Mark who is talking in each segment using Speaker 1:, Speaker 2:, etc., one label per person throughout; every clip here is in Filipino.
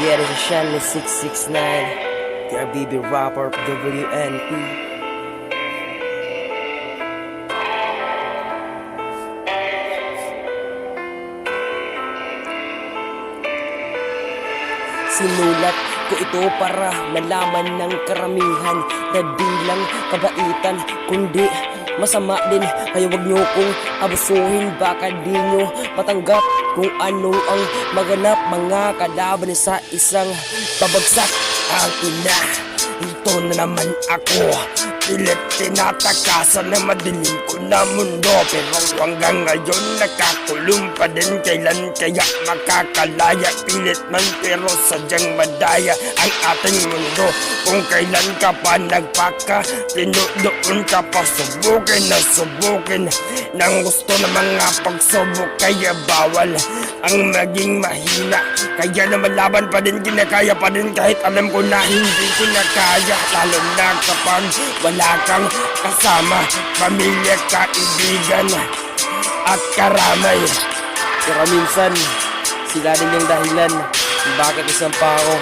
Speaker 1: Yeah, this is Shanley 669. The RBB rapper WNP. Sinulat ko ito para malaman ng karamihan na di lang kabaitan kundi masama din kaya wag nyo kong abusuhin. Baka di nyo matanggap kung anong ang maganap mga kalaban sa isang pabagsak. Ang ina ito na naman ako Pilit tinatakasan na madilim ko na mundo Pero hanggang ngayon nakakulong pa din Kailan kaya makakalaya. Pilit man pero sadyang madaya Ang ating mundo. Kung kailan ka pa nagpaka Tinudoon ka pa subukin na subukin. Nang gusto ng mga pagsubok Kaya bawal ang maging mahina Kaya naman laban pa din kinakaya pa din. Kahit alam ko na hindi ko na kaya Lalo na kapag wala kang kasama Pamilya, kaibigan at karamay. Pero minsan, sila din yung dahilan kung bakit isang pa ako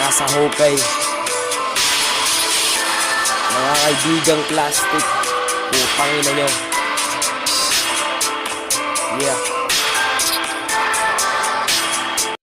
Speaker 1: nasa hukay. Mga kaibigang plastic, putangin na nyo. Yeah